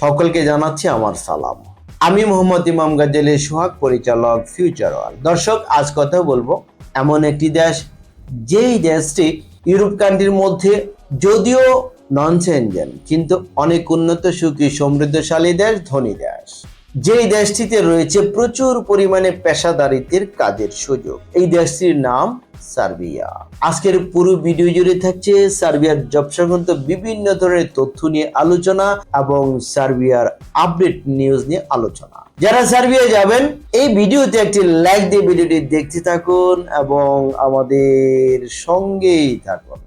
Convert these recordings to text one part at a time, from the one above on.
সকলকে জানাচ্ছি আমার সালাম। আমি মোহাম্মদ ইমাম গাজেলের সোহাগ, পরিচালক ফিউচার ওয়াল দর্শক, আজ কথা বলব এমন একটি দেশ, যেই দেশটি ইউরোপ কান্ট্রির মধ্যে যদিও নন সেনজেন কিন্তু অনেক উন্নত, সুখী, সমৃদ্ধশালী দেশ, ধনী দেশ। যেই দেশটিতে রয়েছে প্রচুর পরিমাণে পেশাদারিত্বের কাজের সুযোগ। এই দেশটির নাম সার্বিয়া। আজকের পুরো ভিডিও জুড়ে থাকছে সার্বিয়ার জব সংক্রান্ত বিভিন্ন ধরনের তথ্য নিয়ে আলোচনা এবং সার্বিয়ার আপডেট নিউজ নিয়ে আলোচনা। যারা সার্বিয়া যাবেন, এই ভিডিওতে একটি লাইক দিয়ে ভিডিওটি দেখতে থাকুন এবং আমাদের সঙ্গেই থাকুন।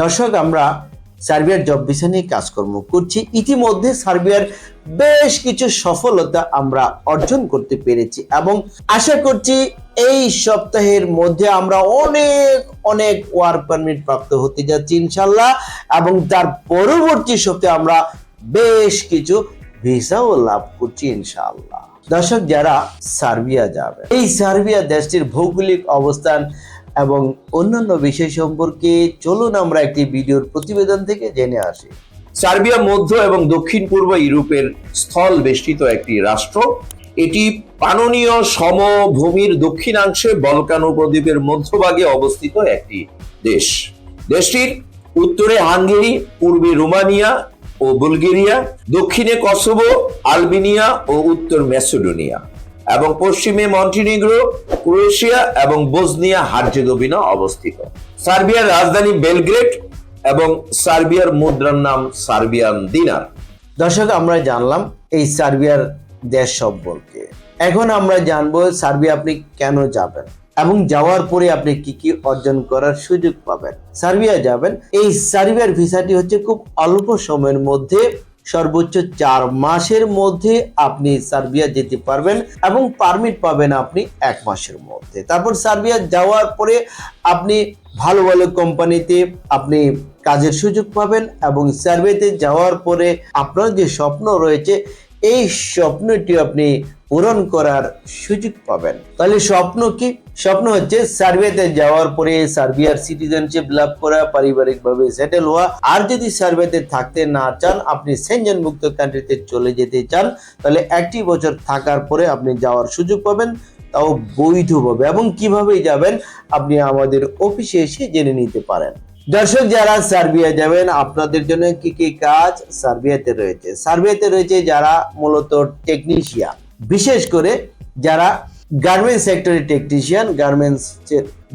দর্শক, আমরা সার্বিয়ার জব ভিসা নিয়ে কাজকর্ম করছি। ইতিমধ্যে সার্বিয়ার বেশ কিছু সফলতা আমরা অর্জন করতে পেরেছি এবং আশা করছি এই সপ্তাহের মধ্যে আমরা অনেক অনেক ওয়ার্ক পারমিট প্রাপ্ত হতে যাচ্ছি ইনশাল্লাহ এবং তার পরবর্তী সপ্তাহে আমরা বেশ কিছু ভিসাও লাভ করছি ইনশাল্লাহ দর্শক, যারা সার্বিয়া যাবে, এই সার্বিয়া দেশটির ভৌগোলিক অবস্থান এবং অন্যান্য বিষয় সম্পর্কে চলুন আমরা একটি ভিডিওর প্রতিবেদন থেকে জেনে আসি। সার্বিয়া, মধ্য এবং দক্ষিণ পূর্ব ইউরোপের স্থল বেষ্টিত একটি রাষ্ট্র। এটি পাননীয় সমভূমির দক্ষিণাংশে বলকান উপদ্বীপের মধ্যভাগে অবস্থিত একটি দেশ। দেশটির উত্তরে হাঙ্গেরি, পূর্বে রোমানিয়া ও বুলগেরিয়া, দক্ষিণে কসোভো, আলবেনিয়া ও উত্তর ম্যাসেডোনিয়া। এবং পশ্চিমে মন্টিনিগ্রো, ক্রোয়েশিয়া এবং বোসনিয়া হার্জেগোভিনা অবস্থিত। সার্বিয়ার রাজধানী বেলগ্রেড এবং সার্বিয়ার মুদ্রার নাম সার্বিয়ান দিনার। দর্শক আমরা জানলাম এই সার্বিয়ার দেশ সম্পর্কে। এখন আমরা জানব সার্বিয়া আপনি কেন যাবেন এবং যাওয়ার পরে আপনি কি কি অর্জন করার সুযোগ পাবেন। সার্বিয়া যাবেন। এই সার্বিয়ার ভিসাটি হচ্ছে খুব অল্প সময়ের মধ্যে সর্বোচ্চ চার মাসের মধ্যে আপনি সার্বিয়া যেতে পারবেন এবং পারমিট পাবেন আপনি এক মাসের মধ্যে। তারপর সার্বিয়া যাওয়ার পরে আপনি ভালো ভালো কোম্পানিতে আপনি কাজের সুযোগ পাবেন এবং সার্ভেতে যাওয়ার পরে আপনার যে স্বপ্ন রয়েছে, এই স্বপ্নটি আপনি পূরণ করার সুযোগ পাবেন। তাহলে স্বপ্ন কি? স্বপ্ন হচ্ছে সার্ভেতে যাওয়ার পরে সার্বিয়ার সিটিজেনশিপ লাভ করা, পারিবারিকভাবে সেটেল হওয়া। আর যদি সার্ভেতে থাকতে না চান, আপনি সেনজেন মুক্ত কান্ট্রিতে চলে যেতে চান, তাহলে একটি বছর থাকার পরে আপনি যাওয়ার সুযোগ পাবেন। তাও বৈধভাবে। এবং কীভাবে যাবেন? আপনি আমাদের অফিসে এসে জেনে নিতে পারেন। দর্শক, যারা সার্বিয়া যাবেন, আপনাদের জন্য কি কি কাজ সার্বিয়াতে রয়েছে? সার্বিয়াতে রয়েছে যারা মূলত টেকনিশিয়ান বিশেষ করে যারা গার্মেন্টস সেক্টরের টেকনিশিয়ান গার্মেন্টস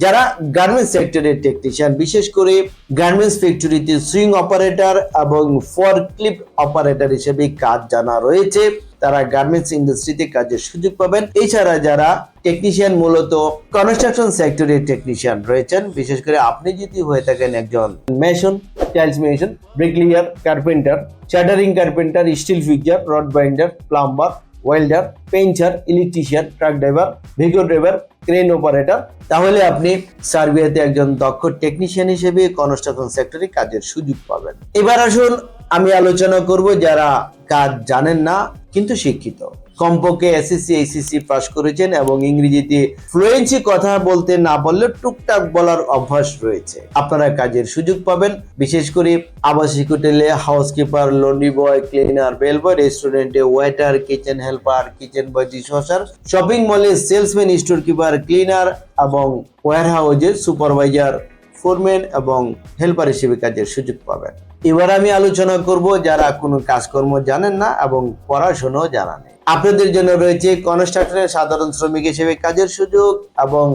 যারা গার্মেন্টস সেক্টরের টেকনিশিয়ান বিশেষ করে গার্মেন্টস ফ্যাক্টরিতে সুইং অপারেটর এবং ফরক্লিপ অপারেটর হিসেবে কাজ জানা রয়েছে, তারা গার্মেন্টস ইন্ডাস্ট্রিতে কাজের সুযোগ পাবেন। এছাড়া যারা টেকনিশিয়ান মূলত কনস্ট্রাকশন সেক্টরের টেকনিশিয়ান রয়েছেন, বিশেষ করে আপনি যদি হয়ে থাকেন একজন mason tiles mason bricklayer carpenter shuttering carpenter steel fixer rod binder plumber welder painter electrician truck driver vehicle driver crane operator তাহলে আপনি সার্বিয়াতে একজন দক্ষ টেকনিশিয়ান হিসেবে কনস্ট্রাকশন সেক্টরে কাজের সুযোগ পাবেন। এবার আসুন, আমি আলোচনা করব যারা কাজ জানেন না, কিন্তু শিক্ষিত। কমপক্ষে এসএসসি এইচএসসি পাস করেছেন এবং ইংরেজিতে ফ্লুয়েন্সি কথা বলতে না বললে টুকটাক বলার অভ্যাস রয়েছে। আপনারা কাজের সুযোগ পাবেন। বিশেষ করে আবাসিক হোটেলে housekeeper laundry boy cleaner bell boy রেস্টুরেন্টে waiter kitchen helper kitchen boy dishwasher shopping মলে সেলসম্যান স্টোর কিপার ক্লিনার এবং ওয়ার হাউজের সুপারভাইজার ফোরম্যান এবং হেল্পার হিসেবে কাজের সুযোগ পাবেন। এবার আমি আলোচনা করব যারা কোনো কাজকর্ম জানেন না এবং পড়াশোনাও জানা নেই আপনাদের জন্য রয়েছে কনস্ট্রাকশনের সাধারণ শ্রমিক হিসেবে কাজের সুযোগ এবং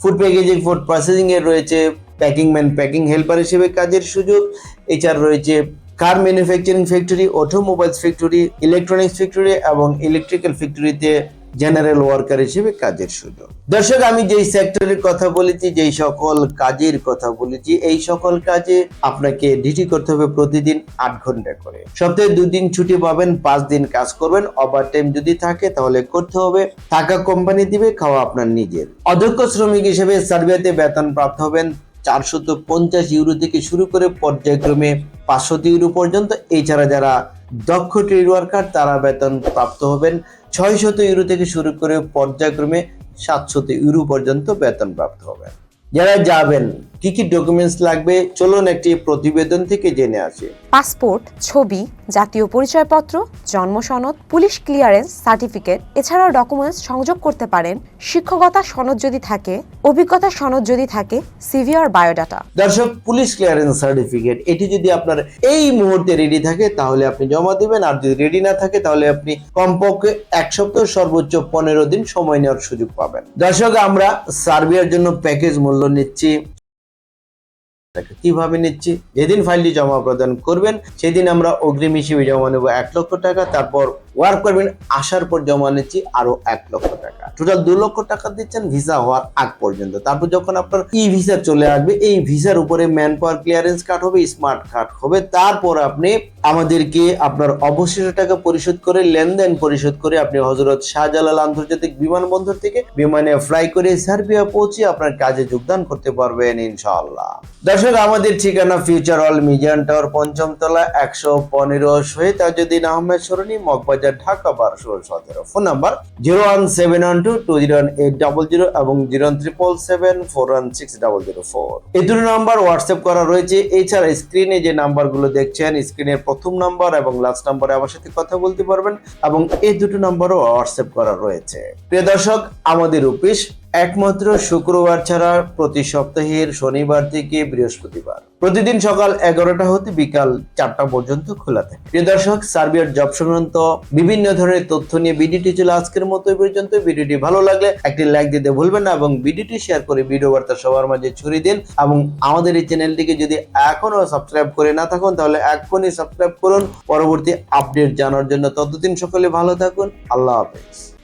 ফুড প্যাকেজিং ফুড প্রসেসিং এর রয়েছে প্যাকিং ম্যান প্যাকিং হেল্পার হিসেবে কাজের সুযোগ। এছাড়া রয়েছে car manufacturing factory automobiles factory electronics factory এবং ইলেকট্রিক্যাল ফ্যাক্টরিতে জেনারেল ওয়ার্কার হিসেবে কাজের সুযোগ। দর্শক, আমি যেই সেক্টরের কথা বলেছি, যেই সকল কাজের কথা বলেছি, এই সকল কাজে আপনাকে ডিউটি করতে হবে প্রতিদিন আট ঘণ্টা করে। সপ্তাহে দুদিন ছুটি পাবেন, পাঁচ দিন কাজ করবেন ওভার টাইম যদি থাকে তাহলে করতে হবে টাকা কোম্পানি দিবে, খাওয়া আপনার নিজের। অধ্যক্ষ শ্রমিক হিসেবে সার্বিয়াতে বেতন প্রাপ্ত হবেন চারশত পঞ্চাশ ইউরো থেকে শুরু করে পর্যায়ক্রমে পাঁচশত ইউরো পর্যন্ত। এছাড়া যারা দক্ষ ট্রেড ওয়ার্কার, তারা বেতন প্রাপ্ত হবেন ছয়শত ইউরো থেকে শুরু করে পর্যায়ক্রমে সাতশত ইউরো পর্যন্ত বেতন প্রাপ্ত হবেন। যারা যাবেন কি কি ডকুমেন্টস লাগবে? চলুন একটি প্রতিবেদন থেকে জেনে আসি। পাসপোর্ট ছবি জাতীয় পরিচয়পত্র জন্ম সনদ পুলিশ ক্লিয়ারেন্স সার্টিফিকেট এছাড়াও ডকুমেন্টস সংযোগ করতে পারেন। শিক্ষকতা সনদ যদি থাকে অভিজ্ঞতা সনদ যদি থাকে সিভি আর বায়োডাটা দর্শক পুলিশ ক্লিয়ারেন্স সার্টিফিকেট এটি যদি আপনার এই মুহূর্তে রেডি থাকে তাহলে আপনি জমা দিবেন। আর যদি রেডি না থাকে তাহলে আপনি কমপক্ষে এক সপ্তাহ সর্বোচ্চ পনেরো দিন সময় নেওয়ার সুযোগ পাবেন। দর্শক আমরা সার্বিয়ার জন্য প্যাকেজ মূল্য নিচ্ছি। কীভাবে নিচ্ছি? যেদিন ফাইলটি জমা প্রদান করবেন, সেদিন আমরা অগ্রিম হিসেবে জমা নেব এক লক্ষ টাকা, তারপর ওয়ার্ক পারমিট আসার পর জমা নিচ্ছি আরও এক লক্ষ টাকা। টোটাল দু লক্ষ টাকা দিচ্ছেন ভিসা হওয়ার আগ পর্যন্ত। তারপর যখন আপনার ই ভিসা চলে আসবে, এই ভিসার উপরে ম্যান পাওয়ার ক্লিয়ারেন্স কার্ড হবে স্মার্ট কার্ড হবে। তারপর আপনি আমাদেরকে আপনার অবশিষ্ট টাকা পরিশোধ করে, লেনদেন পরিশোধ করে আপনি হজরত শাহজালাল আন্তর্জাতিক বিমানবন্দর থেকে বিমানে ফ্লাই করে সার্বিয়া পৌঁছে আপনার কাজে যোগদান করতে পারবেন ইনশাআল্লাহ। দর্শক, আমাদের ঠিকানা ফিউচার অল মিজান টাওয়ার পঞ্চম তলা একশো পনেরো শহীদ তাজুদ্দিন আহমেদ সরণি, মগবাজার ঢাকা বারোশো সতেরো। Phone number zero one seven one two two zero one eight double zero এবং zero triple seven four one six double zero four. এই দুটো নাম্বার হোয়াটসঅ্যাপ করা রয়েছে। এছাড়া স্ক্রিনে যে নাম্বারগুলো দেখছেন, স্ক্রিনের প্রথম নাম্বার এবং লাস্ট নাম্বারে আমার সাথে কথা বলতে পারবেন এবং এই দুটো নাম্বারও হোয়াটসঅ্যাপ করা রয়েছে। প্রিয় দর্শক, আমাদের অফিস একমাত্র শুক্রবার ছাড়া প্রতি সপ্তাহের শনিবার থেকে বৃহস্পতিবার। প্রতিদিন সকাল এগারোটা হতে বিকাল চারটা পর্যন্ত খোলা থাকে। প্রিয় দর্শক, সার্বিয়ার জব সংক্রান্ত বিভিন্ন ধরনের তথ্য নিয়ে ভিডিওটি ছিল আজকের মতো। পর্যন্ত ভিডিওটি ভালো লাগলে একটি লাইক দিতে ভুলবেন না এবং ভিডিওটি শেয়ার করে ভিডিও বার্তা সবার মাঝে ছড়িয়ে দিন এবং আমাদের এই চ্যানেলটিকে যদি এখনও সাবস্ক্রাইব করে না থাকুন, তাহলে এখনই সাবস্ক্রাইব করুন। পরবর্তী আপডেট জানার জন্য ততদিন সকলে ভালো থাকুন। আল্লাহ হাফেজ।